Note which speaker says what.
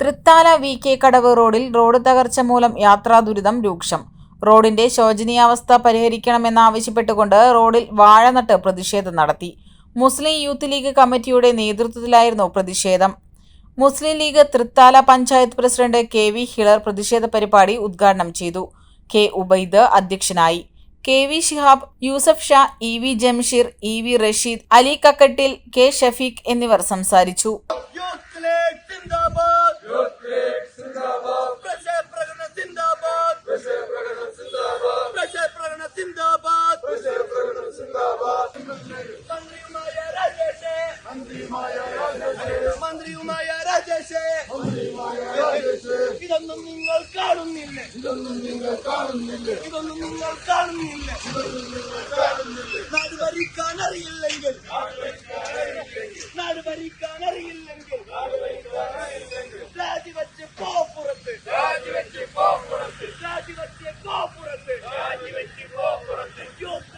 Speaker 1: Thrithala V K കടവ് റോഡിൽ road തകർച്ച മൂലം യാത്രാ ദുരിതം രൂക്ഷം. റോഡിന്റെ ശോചനീയാവസ്ഥ പരിഹരിക്കണമെന്നാവശ്യപ്പെട്ടുകൊണ്ട് റോഡിൽ വാഴ നട്ട് പ്രതിഷേധം നടത്തി. മുസ്ലിം യൂത്ത് ലീഗ് കമ്മിറ്റിയുടെ നേതൃത്വത്തിലായിരുന്നു പ്രതിഷേധം. Muslim league Thrithala panchayat president K V Hilar പ്രതിഷേധ പരിപാടി ഉദ്ഘാടനം ചെയ്തു. കെ ഉബൈദ് അധ്യക്ഷനായി. K V Shihab Yusuf Shah E V Jamsheer E V Rasheed Ali Kakkattil K Shafeeq എന്നിവർ സംസാരിച്ചു.
Speaker 2: മന്ത്രിയുമായ രാജേഷേ ഇതൊന്നും നിങ്ങൾ കാണുന്നില്ല? ഇതൊന്നും നിങ്ങൾ കാണുന്നില്ല? ഇതൊന്നും നിങ്ങൾ കാണുന്നില്ല നാട് ഭരിക്കാൻ അറിയില്ലെങ്കിൽ നാട് ഭരിക്കാൻ അറിയില്ലെങ്കിൽ രാജിവെച്ച് പോപ്പുറത്ത് പുറത്ത് രാജിവെച്ച് പോപ്പുറത്ത് പുറത്ത് രാജിവെച്ച് പോ പുറത്ത് രാജിവെച്ച് പോപ്പുറത്ത് പുറത്ത്